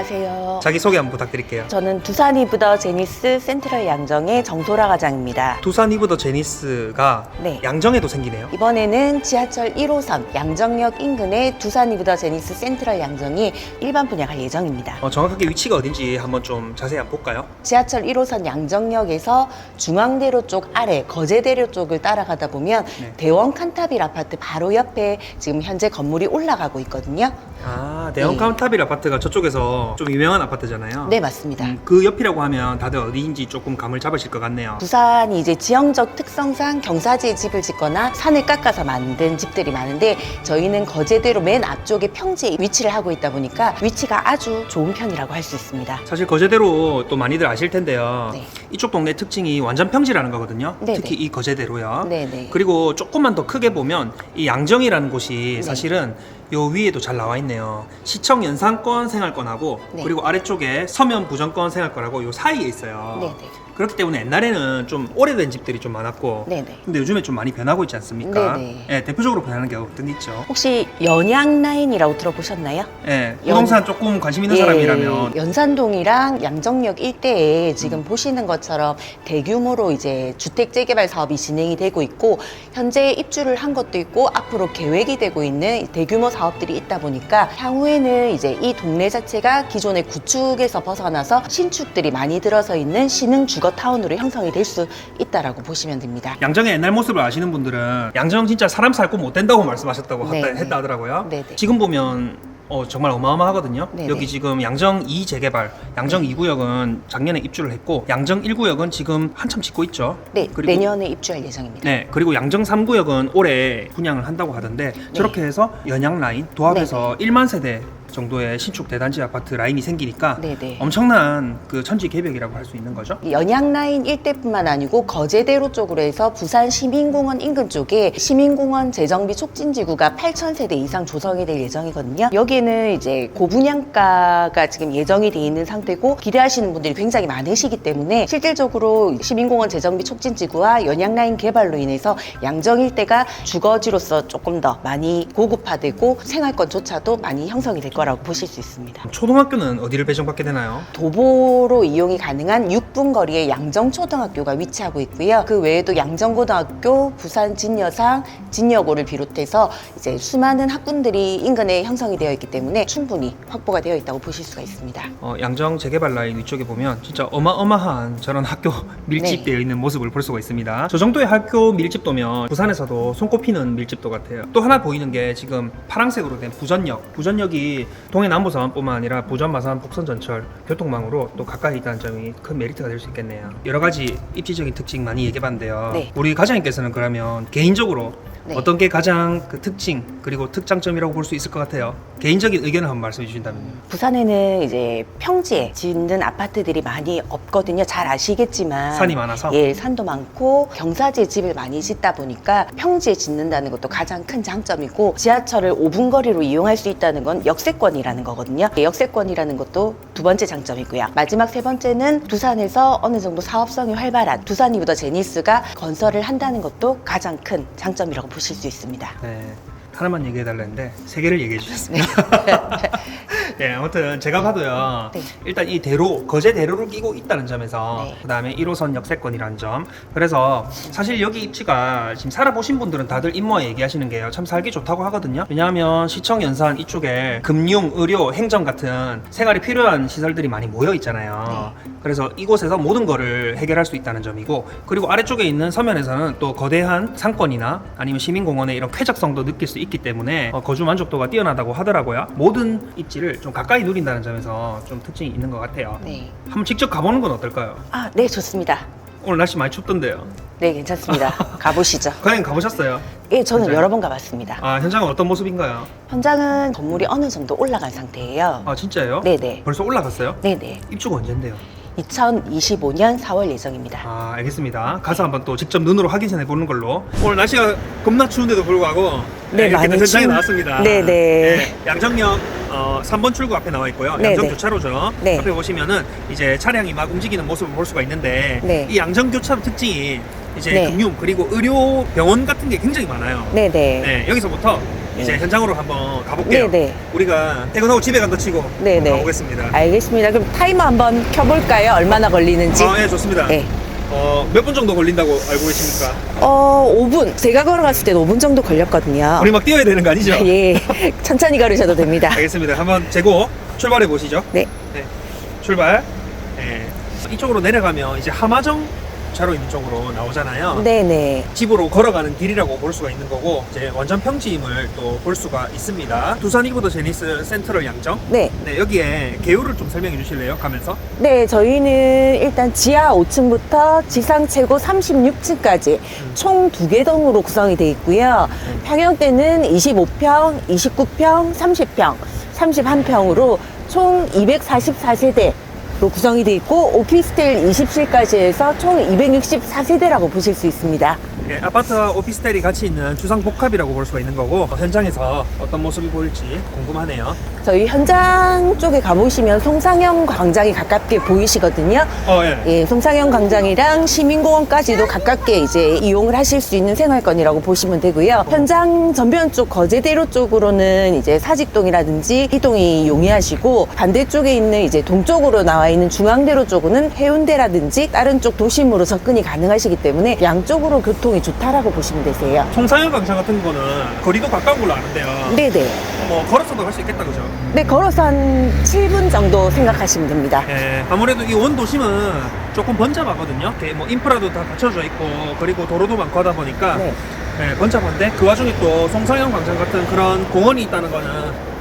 안녕하세요. 자기 소개 한번 부탁드릴게요. 저는 두산 이브더 제니스 센트럴 양정의 정소라 과장입니다. 두산 이브더 제니스가 네. 양정에도 생기네요. 이번에는 지하철 1호선 양정역 인근의 두산 이브더 제니스 센트럴 양정이 일반 분양할 예정입니다. 어, 정확하게 위치가 어딘지 한번 좀 자세히 한번 볼까요? 지하철 1호선 양정역에서 중앙대로 쪽 아래 거제대로 쪽을 따라가다 보면 네. 대원 칸타빌 아파트 바로 옆에 지금 현재 건물이 올라가고 있거든요. 아, 대형 네. 카운타빌 아파트가 저쪽에서 좀 유명한 아파트잖아요. 네, 맞습니다. 음, 그 옆이라고 하면 다들 어디인지 조금 감을 잡으실 것 같네요. 부산이 이제 지형적 특성상 경사지에 집을 짓거나 산을 깎아서 만든 집들이 많은데 저희는 거제대로 맨 앞쪽에 평지에 위치를 하고 있다 보니까 위치가 아주 좋은 편이라고 할 수 있습니다. 사실 거제대로 또 많이들 아실 텐데요. 네. 이쪽 동네 특징이 완전 평지라는 거거든요. 네, 특히 네. 이 거제대로요. 네네. 그리고 조금만 더 크게 보면 이 양정이라는 곳이 네. 사실은 요 위에도 잘 나와 있네요. 시청 연산권 생활권하고 네. 그리고 아래쪽에 서면 부정권 생활권하고 요 사이에 있어요. 네네. 그렇기 때문에 옛날에는 좀 오래된 집들이 좀 많았고 네네. 근데 요즘에 좀 많이 변하고 있지 않습니까? 네네. 예, 대표적으로 변하는 게 어떤 게 있죠? 혹시 연양 라인이라고 들어보셨나요? 예, 연- 부동산 조금 관심 있는 예, 사람이라면 연산동이랑 양정역 일대에 음. 지금 보시는 것처럼 대규모로 이제 주택 재개발 사업이 진행이 되고 있고 현재 입주를 한 것도 있고 앞으로 계획이 되고 있는 대규모 사업들이 있다 보니까 향후에는 이제 이 동네 자체가 기존의 구축에서 벗어나서 신축들이 많이 들어서 있는 신흥 주거 타운으로 형성이 될 수 있다라고 보시면 됩니다. 양정의 옛날 모습을 아시는 분들은 양정 진짜 사람 살고 못 된다고 말씀하셨다고 네, 했다, 네. 했다 하더라고요. 네, 네. 지금 보면 어, 정말 어마어마하거든요. 네, 여기 네. 지금 양정 2 재개발, 양정 2구역은 작년에 입주를 했고 양정 1구역은 지금 한참 짓고 있죠. 네, 그리고 내년에 입주할 예정입니다. 네, 그리고 양정 3구역은 올해 분양을 한다고 하던데 저렇게 해서 연양 라인 도합해서 1만 세대 정도의 신축 대단지 아파트 라인이 생기니까 네, 네. 엄청난 그 천지 개벽이라고 할 수 있는 거죠. 연양라인 일대뿐만 아니고 거제대로 쪽으로 해서 부산 시민공원 인근 쪽에 시민공원 재정비 촉진지구가 8,000세대 이상 조성이 될 예정이거든요. 여기는 이제 고분양가가 지금 예정이 돼 있는 상태고 기대하시는 분들이 굉장히 많으시기 때문에 실질적으로 시민공원 재정비 촉진지구와 연양라인 개발로 인해서 양정 일대가 주거지로서 조금 더 많이 고급화되고 생활권조차도 많이 형성이 될 거라고 보실 수 있습니다. 초등학교는 어디를 배정받게 되나요? 도보로 이용이 가능한 6분 거리의 양정초등학교가 위치하고 있고요. 그 외에도 양정고등학교, 부산 진여상, 진여고를 비롯해서 이제 수많은 학군들이 인근에 형성이 되어 있기 때문에 충분히 확보가 되어 있다고 보실 수가 있습니다. 어, 양정 재개발 라인 위쪽에 보면 진짜 어마어마한 저런 학교 밀집되어 있는 모습을 볼 수가 있습니다. 저 정도의 학교 밀집도면 부산에서도 손꼽히는 밀집도 같아요. 또 하나 보이는 게 지금 파란색으로 된 부전역. 부전역이 동해 남부상안뿐만 아니라 부전, 마산, 북선 전철 교통망으로 또 가까이 있다는 점이 큰 메리트가 될 수 있겠네요. 여러 가지 입지적인 특징 많이 얘기해봤는데요. 네. 우리 과장님께서는 그러면 개인적으로 네. 어떤 게 가장 그 특징 그리고 특장점이라고 볼 수 있을 것 같아요. 개인적인 의견을 한번 말씀해 주신다면요. 부산에는 이제 평지에 짓는 아파트들이 많이 없거든요. 잘 아시겠지만 산이 많아서? 예, 산도 많고 경사지에 집을 많이 짓다 보니까 평지에 짓는다는 것도 가장 큰 장점이고 지하철을 5분 거리로 이용할 수 있다는 건 역세권이라는 거거든요. 예, 역세권이라는 것도 두 번째 장점이고요. 마지막 세 번째는 두산에서 어느 정도 사업성이 활발한 두산이보다 제니스가 건설을 한다는 것도 가장 큰 장점이라고 보실 수 있습니다. 네. 하나만 얘기해 달랬는데 세 개를 얘기해 주셨습니다. 네, 아무튼 제가 봐도요. 네. 일단 이 대로 거제 대로를 끼고 있다는 점에서 네. 그다음에 1호선 역세권이라는 점. 그래서 사실 여기 입지가 지금 살아보신 분들은 다들 임모아 얘기하시는 게요. 참 살기 좋다고 하거든요. 왜냐하면 시청 연산 이쪽에 금융, 의료, 행정 같은 생활이 필요한 시설들이 많이 모여 있잖아요. 그래서 이곳에서 모든 거를 해결할 수 있다는 점이고 그리고 아래쪽에 있는 서면에서는 또 거대한 상권이나 아니면 시민공원의 이런 쾌적성도 느낄 수 있기 때문에 어, 거주 만족도가 뛰어나다고 하더라고요. 모든 입지를 좀 가까이 누린다는 점에서 좀 특징이 있는 것 같아요. 네. 한번 직접 가보는 건 어떨까요? 아, 네, 좋습니다. 오늘 날씨 많이 춥던데요. 네, 괜찮습니다. 가보시죠. 과연 가보셨어요? 예, 저는? 여러 번 가봤습니다. 아 현장은 어떤 모습인가요? 현장은 건물이 어느 정도 올라간 상태예요. 아 진짜요? 네네. 벌써 올라갔어요? 네네. 입주가 언젠데요? 2025년 4월 예정입니다. 아 알겠습니다. 가서 한번 또 직접 눈으로 확인해 보는 걸로. 오늘 날씨가 겁나 추운데도 불구하고 네, 이렇게 많이 현장에 추운- 나왔습니다. 네 네. 양정역 어, 3번 출구 앞에 나와 있고요. 네네. 양정 교차로죠. 네. 앞에 보시면은 이제 차량이 막 움직이는 모습을 볼 수가 있는데 네. 이 양정 교차로 특징이 이제 네. 금융 그리고 의료 병원 같은 게 굉장히 많아요. 네 네. 네, 여기서부터 이제 네. 현장으로 한번 가볼게요. 네 네. 우리가 퇴근하고 집에 간다 치고 네 네. 가보겠습니다. 알겠습니다. 그럼 타이머 한번 켜볼까요? 얼마나 걸리는지. 아, 예, 좋습니다. 네. 어, 몇 분 정도 걸린다고 알고 계십니까? 어, 5분. 제가 걸어갔을 때 5분 정도 걸렸거든요. 우리 막 뛰어야 되는 거 아니죠? 예. 천천히 걸으셔도 됩니다. 알겠습니다. 한번 재고 출발해 보시죠. 네. 네. 출발. 네. 이쪽으로 내려가면 이제 하마정 차로 있는 쪽으로 나오잖아요. 네네. 집으로 걸어가는 길이라고 볼 수가 있는 거고 이제 완전 평지임을 또 볼 수가 있습니다. 두산 이브더 제니스 센트럴 양정. 네. 네, 여기에 개요를 좀 설명해 주실래요? 가면서. 네, 저희는 일단 지하 5층부터 지상 최고 36층까지 총두 개 동으로 구성이 되어 있고요. 평형대는 25평, 29평, 30평, 31평으로 총 244세대 로 구성이 되어 있고 오피스텔 20실까지 해서 총 264세대라고 보실 수 있습니다. 예, 아파트와 오피스텔이 같이 있는 주상 복합이라고 볼 수가 있는 거고 어, 현장에서 어떤 모습이 보일지 궁금하네요. 저희 현장 쪽에 가보시면 송상형 광장이 가깝게 보이시거든요. 어, 예. 예, 송상현 광장이랑 시민공원까지도 가깝게 이제 이용을 하실 수 있는 생활권이라고 보시면 되고요. 현장 전변 쪽 거제대로 쪽으로는 이제 사직동이라든지 이동이 용이하시고 반대쪽에 있는 이제 동쪽으로 나와 있는 중앙대로 쪽은 해운대라든지 다른 쪽 도심으로 접근이 가능하시기 때문에 양쪽으로 교통이 좋다라고 보시면 되세요. 송상현 광장 같은 거는 거리도 가까운 걸로 아는데요. 네네. 뭐 걸어서도 갈 수 있겠다 그죠? 네, 걸어서 한 7분 정도 생각하시면 됩니다. 예, 아무래도 이 원도심은 조금 번잡하거든요. 이렇게 뭐 인프라도 다 갖춰져 있고 그리고 도로도 많고 하다 보니까 네. 예, 번잡한데 그 와중에 또 송상현 광장 같은 그런 공원이 있다는 거는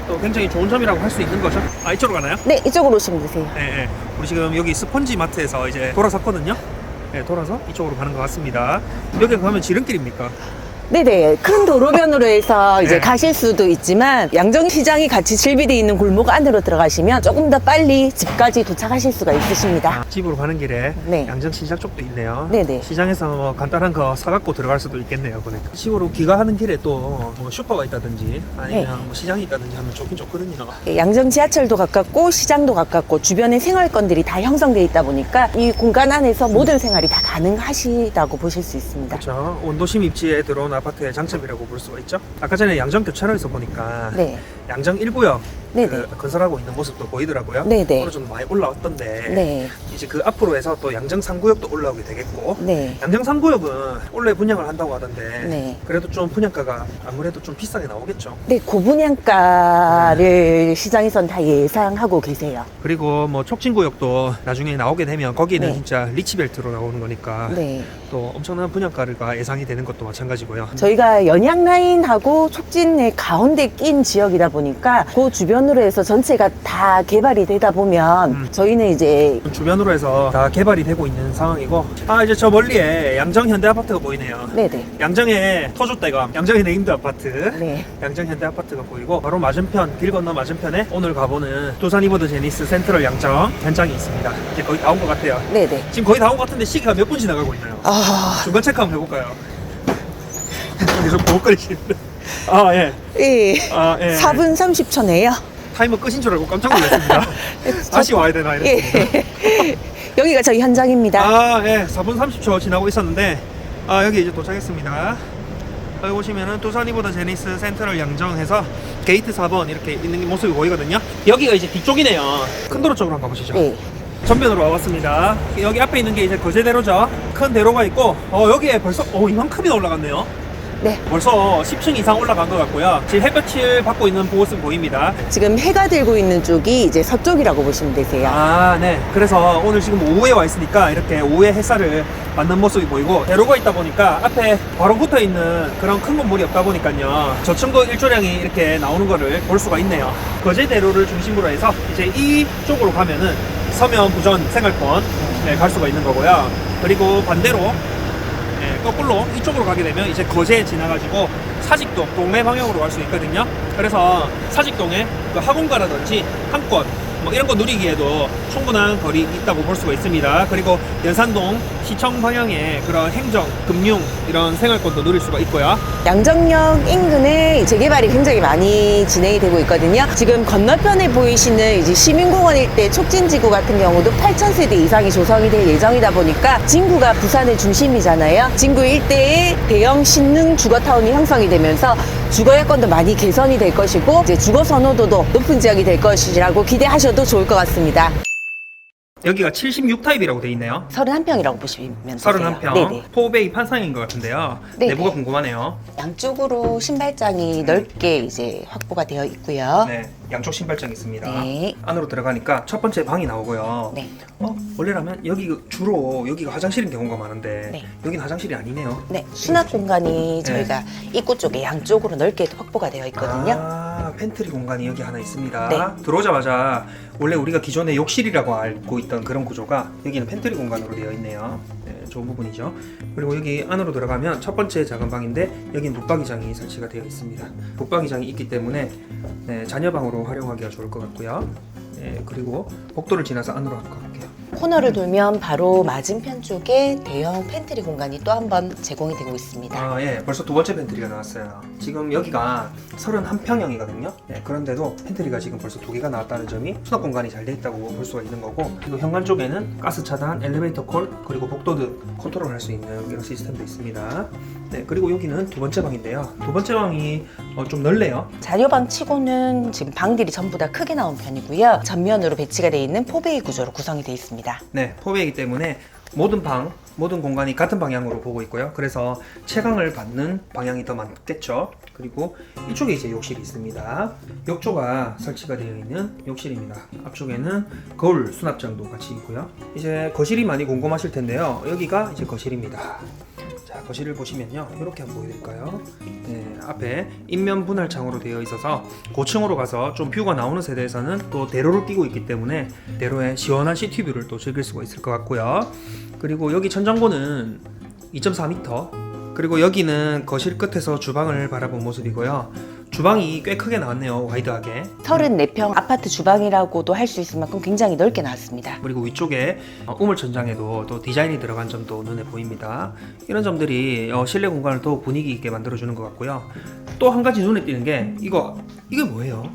또 굉장히 좋은 점이라고 할 수 있는 거죠. 아 이쪽으로 가나요? 네, 이쪽으로 오시면 되세요. 예, 예. 우리 지금 여기 스펀지 마트에서 이제 돌아섰거든요. 예, 돌아서 이쪽으로 가는 것 같습니다. 여기 가면 지름길입니까? 네네. 큰 도로변으로 해서 이제 네. 가실 수도 있지만 양정시장이 같이 실비되어 있는 골목 안으로 들어가시면 조금 더 빨리 집까지 도착하실 수가 있으십니다. 아, 집으로 가는 길에 네. 양정 시장 쪽도 있네요. 네네. 시장에서 뭐 간단한 거 사갖고 들어갈 수도 있겠네요. 보니까 집으로 귀가하는 길에 또 뭐 슈퍼가 있다든지 아니면 네. 뭐 시장이 있다든지 하면 좋긴 좋거든요. 예, 양정 지하철도 가깝고 시장도 가깝고 주변에 생활권들이 다 형성되어 있다 보니까 이 공간 안에서 모든 생활이 다 가능하시다고 보실 수 있습니다. 그렇죠. 원도심 입지에 들어온 아파트의 장점이라고 볼 수가 있죠. 아까 전에 양정 교차로에서 보니까 네. 양정 1구역 네네. 그 건설하고 있는 모습도 보이더라고요. 네네. 오늘 좀 많이 올라왔던데 네. 이제 그 앞으로 해서 또 양정 3구역도 올라오게 되겠고 네. 양정 3구역은 원래 분양을 한다고 하던데 네. 그래도 좀 분양가가 아무래도 좀 비싸게 나오겠죠. 네, 고분양가를 시장에선 다 예상하고 계세요. 그리고 뭐 촉진구역도 나중에 나오게 되면 거기는 네. 진짜 리치벨트로 나오는 거니까 네. 또 엄청난 분양가가 예상이 되는 것도 마찬가지고요. 저희가 연양라인하고 촉진의 가운데 낀 지역이다 보니까 그 주변으로 해서 전체가 다 개발이 되다 보면 음. 저희는 이제 주변으로 해서 다 개발이 되고 있는 상황이고 아 이제 저 멀리에 양정 현대 아파트가 보이네요. 네네 양정의 터줏대감 양정의 네임드 아파트 네 양정 현대 아파트가 보이고 바로 맞은편 길 건너 맞은편에 오늘 가보는 두산 이버드 제니스 센트럴 양정 현장이 있습니다. 이제 거의 다 온 것 같아요. 네네 지금 거의 다 온 것 같은데 시기가 몇 분 지나가고 있나요? 아 중간 체크 한번 해볼까요? 계속 보고거리시는데 아 예. 예. 아, 예. 4분 30초네요. 타이머 끄신 줄 알고 깜짝 놀랐습니다. 다시 와야 되나 이랬습니다. 예. 여기가 저희 현장입니다. 아, 예. 4분 30초 지나고 있었는데 아, 여기 이제 도착했습니다. 여기 보시면은 두산이보다 제니스 센트럴 양정해서 게이트 4번 이렇게 있는 모습이 보이거든요. 여기가 이제 뒤쪽이네요. 큰 도로 쪽으로 한번 가보시죠. 네. 전면으로 와봤습니다. 여기 앞에 있는 게 이제 거제대로죠. 큰 대로가 있고 어, 여기에 벌써 어, 이만큼이나 올라갔네요. 네. 벌써 10층 이상 올라간 것 같고요. 지금 햇볕을 받고 있는 모습 보입니다. 지금 해가 들고 있는 쪽이 이제 서쪽이라고 보시면 되세요. 아, 네. 그래서 오늘 지금 오후에 와 있으니까 이렇게 오후에 햇살을 받는 모습이 보이고 대로가 있다 보니까 앞에 바로 붙어 있는 그런 큰 건물이 없다 보니까요. 저층도 일조량이 이렇게 나오는 거를 볼 수가 있네요. 거제대로를 중심으로 해서 이제 이쪽으로 가면은 서면 부전 생활권 네, 갈 수가 있는 거고요. 그리고 반대로 예, 거꾸로 이쪽으로 가게 되면 이제 거제 지나가지고 사직동 동네 방향으로 갈 수 있거든요. 그래서 사직동에 그 학원가라든지 한권 뭐 이런 거 누리기에도 충분한 거리 있다고 볼 수가 있습니다. 그리고 연산동 시청 방향의 그런 행정, 금융 이런 생활권도 누릴 수가 있고요. 양정역 인근에 재개발이 굉장히 많이 진행이 되고 있거든요. 지금 건너편에 보이시는 이제 시민공원 일대 촉진지구 같은 경우도 8,000세대 이상이 조성이 될 예정이다 보니까 진구가 부산의 중심이잖아요. 진구 일대에 대형 신능 주거타운이 형성이 되면서 주거 여건도 많이 개선이 될 것이고 이제 주거 선호도도 높은 지역이 될 것이라고 기대하셔도 좋을 것 같습니다. 여기가 76타입이라고 돼 있네요. 31평이라고 보시면 되세요. 31평. 네네. 포베이 판상인 것 같은데요. 네네. 내부가 궁금하네요. 양쪽으로 신발장이 넓게 이제 확보가 되어 있고요. 네, 양쪽 신발장 있습니다. 네. 안으로 들어가니까 첫 번째 방이 나오고요. 네. 어, 원래라면 여기 주로 여기가 화장실인 경우가 많은데 네. 여기는 화장실이 아니네요. 네, 수납 공간이 네. 저희가 입구 쪽에 양쪽으로 넓게 확보가 되어 있거든요. 아, 팬트리 공간이 여기 하나 있습니다. 네. 들어오자마자 원래 우리가 기존에 욕실이라고 알고 있던 그런 구조가 여기는 팬트리 공간으로 되어 있네요. 네, 좋은 부분이죠. 그리고 여기 안으로 들어가면 첫 번째 작은 방인데 여기는 붙박이장이 설치가 되어 있습니다. 붙박이장이 있기 때문에 네, 자녀방으로 활용하기가 좋을 것 같고요. 네, 그리고 복도를 지나서 안으로 한번 가볼게요. 코너를 돌면 바로 맞은편 쪽에 대형 팬트리 공간이 또 한 번 제공이 되고 있습니다. 아, 예. 벌써 두 번째 팬트리가 나왔어요. 지금 여기가 31평형이거든요. 네, 그런데도 팬트리가 지금 벌써 두 개가 나왔다는 점이 수납 공간이 잘 돼 있다고 볼 수가 있는 거고, 그리고 현관 쪽에는 가스 차단, 엘리베이터 콜, 그리고 복도 등 컨트롤 할 수 있는 이런 시스템도 있습니다. 네, 그리고 여기는 두 번째 방인데요. 두 번째 방이 어, 좀 넓네요. 자녀방 치고는 지금 방들이 전부 다 크게 나온 편이고요. 전면으로 배치가 되어 있는 포베이 구조로 구성이 되어 있습니다. 네, 포베이기 때문에 모든 방, 모든 공간이 같은 방향으로 보고 있고요. 그래서 채광을 받는 방향이 더 많겠죠. 그리고 이쪽에 이제 욕실이 있습니다. 욕조가 설치가 되어 있는 욕실입니다. 앞쪽에는 거울 수납장도 같이 있고요. 이제 거실이 많이 궁금하실 텐데요. 여기가 이제 거실입니다. 자, 거실을 보시면요. 이렇게 한번 보여드릴까요? 네, 앞에 인면 분할 창으로 되어 있어서 고층으로 가서 좀 뷰가 나오는 세대에서는 또 대로를 끼고 있기 때문에 대로에 시원한 시티뷰를 또 즐길 수가 있을 것 같고요. 그리고 여기 천장고는 2.4m 그리고 여기는 거실 끝에서 주방을 바라본 모습이고요. 주방이 꽤 크게 나왔네요. 와이드하게. 34평 아파트 주방이라고도 할 수 있을 만큼 굉장히 넓게 나왔습니다. 그리고 위쪽에 어, 우물 천장에도 또 디자인이 들어간 점도 눈에 보입니다. 이런 점들이 어, 실내 공간을 더욱 분위기 있게 만들어주는 것 같고요. 또 한 가지 눈에 띄는 게 이거 이게 뭐예요?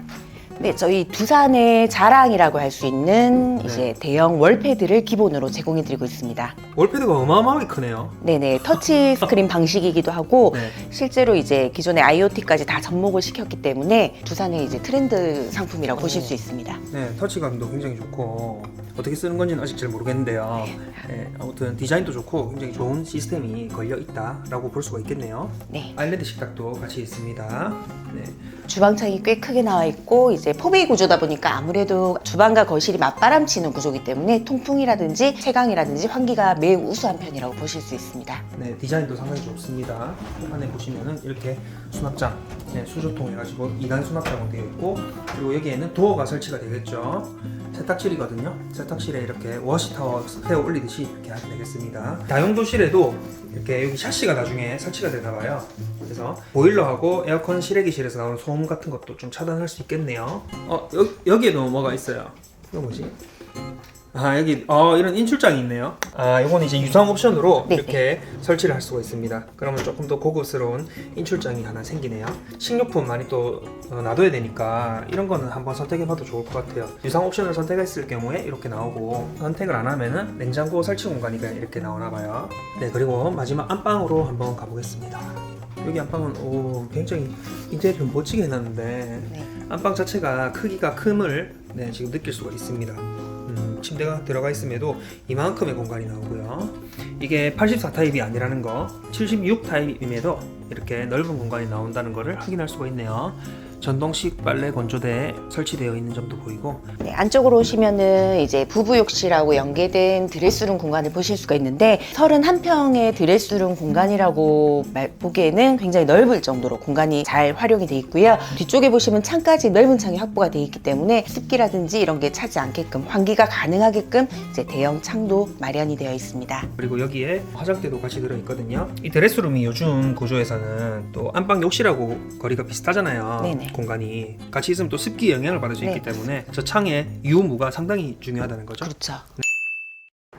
네, 저희 두산의 자랑이라고 할 수 있는 네. 이제 대형 월패드를 기본으로 제공해 드리고 있습니다. 월패드가 어마어마하게 크네요. 네네, 터치 스크린 방식이기도 하고 네. 실제로 이제 기존의 IoT까지 다 접목을 시켰기 때문에 두산의 이제 트렌드 상품이라고 보실 수 있습니다. 네, 터치감도 굉장히 좋고 어떻게 쓰는 건지는 아직 잘 모르겠는데요. 네, 아무튼 디자인도 좋고 굉장히 좋은 시스템이 걸려 있다라고 볼 수가 있겠네요. 네, 아일랜드 식탁도 같이 있습니다. 네, 주방창이 꽤 크게 나와 있고 이제 포베이 구조다 보니까 아무래도 주방과 거실이 맞바람치는 구조이기 때문에 통풍이라든지 채광이라든지 환기가 매우 우수한 편이라고 보실 수 있습니다. 네, 디자인도 상당히 좋습니다. 안에 보시면은 이렇게 수납장, 네, 수조통 해가지고 2단 수납장으로 되어 있고 그리고 여기에는 도어가 설치가 되겠죠. 세탁실이거든요. 세탁실에 이렇게 워시타워 세워 올리듯이 이렇게 하면 되겠습니다. 다용도실에도 이렇게 여기 샤시가 나중에 설치가 되나 봐요. 그래서 보일러하고 에어컨 실외기실에서 나오는 소음 같은 것도 좀 차단할 수 있겠네요. 어, 여, 여기에도 뭐가 있어요. 이거 뭐지? 아 여기 어 이런 인출장이 있네요. 아 이건 이제 유상 옵션으로 네, 이렇게 설치를 할 수가 있습니다. 그러면 조금 더 고급스러운 인출장이 하나 생기네요. 식료품 많이 또 어, 놔둬야 되니까 이런 거는 한번 선택해봐도 좋을 것 같아요. 유상 옵션을 선택했을 경우에 이렇게 나오고 선택을 안 하면은 냉장고 설치 공간이 그냥 이렇게 나오나 봐요. 네 그리고 마지막 안방으로 한번 가보겠습니다. 여기 안방은 오 굉장히 인테리어 멋지게 해놨는데 네. 안방 자체가 크기가 큼을 네, 지금 느낄 수가 있습니다. 음, 침대가 들어가 있음에도 이만큼의 공간이 나오고요. 이게 84 타입이 아니라는 거, 76 타입임에도 이렇게 넓은 공간이 나온다는 것을 확인할 수가 있네요. 전동식 빨래 건조대에 설치되어 있는 점도 보이고 네, 안쪽으로 오시면은 이제 부부 욕실하고 연계된 드레스룸 공간을 보실 수가 있는데 31평의 드레스룸 공간이라고 말, 보기에는 굉장히 넓을 정도로 공간이 잘 활용이 돼 있고요. 뒤쪽에 보시면 창까지 넓은 창이 확보가 돼 있기 때문에 습기라든지 이런 게 차지 않게끔 환기가 가능하게끔 이제 대형 창도 마련이 되어 있습니다. 그리고 여기에 화장대도 같이 들어 있거든요. 이 드레스룸이 요즘 구조에서는 또 안방 욕실하고 거리가 비슷하잖아요. 네네. 공간이 같이 있으면 또 습기 영향을 받을 수 네. 있기 때문에 저 창의 유무가 상당히 중요하다는 거죠. 그렇죠.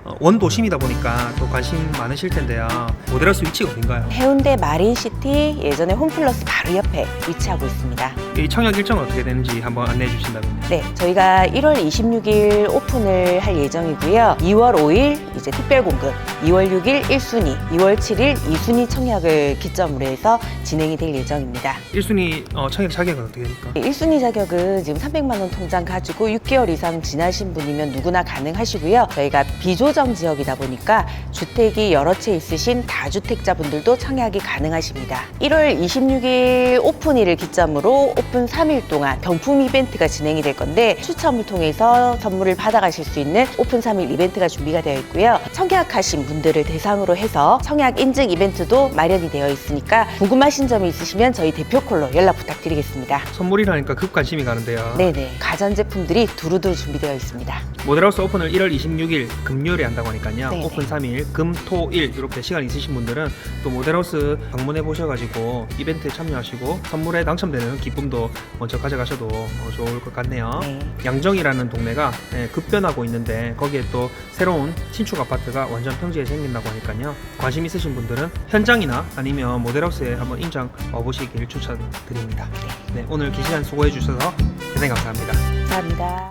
어, 원도심이다 보니까 또 관심 많으실 텐데요. 모델하우스 위치가 어딘가요? 해운대 마린시티 예전에 홈플러스 바로 옆에 위치하고 있습니다. 이 청약 일정은 어떻게 되는지 한번 안내해 주신다면요. 네, 저희가 1월 26일 오픈을 할 예정이고요. 2월 5일 이제 특별 공급, 2월 6일 1순위, 2월 7일 2순위 청약을 기점으로 해서 진행이 될 예정입니다. 1순위 어, 청약 자격은 어떻게 됩니까? 1순위 자격은 지금 300만 원 통장 가지고 6개월 이상 지나신 분이면 누구나 가능하시고요. 저희가 비조정 지역이다 보니까 주택이 여러 채 있으신 다주택자분들도 청약이 가능하십니다. 1월 26일 오픈일을 기점으로 오픈 3일 동안 경품 이벤트가 진행이 될 건데 추첨을 통해서 선물을 받아가실 수 있는 오픈 3일 이벤트가 준비가 되어 있고요. 청약하신 분들을 대상으로 해서 청약 인증 이벤트도 마련이 되어 있으니까 궁금하신 점이 있으시면 저희 대표 콜로 연락 부탁드리겠습니다. 선물이라니까 급 관심이 가는데요. 네네. 가전제품들이 두루두루 준비되어 있습니다. 모델하우스 오픈을 1월 26일 금요일에 한다고 하니까요. 네네. 오픈 3일, 금, 토, 일 이렇게 시간 있으신 분들은 또 모델하우스 방문해 보셔가지고 이벤트에 참여하시고 선물에 당첨되는 기쁨도 먼저 가져가셔도 어, 좋을 것 같네요. 네. 양정이라는 동네가 예, 급변하고 있는데 거기에 또 새로운 신축 아파트가 완전 평지에 생긴다고 하니까요. 관심 있으신 분들은 현장이나 아니면 모델하우스에 한번 임장 와보시길 추천드립니다. 네, 오늘 긴 시간 수고해 주셔서 대단히 감사합니다. 감사합니다.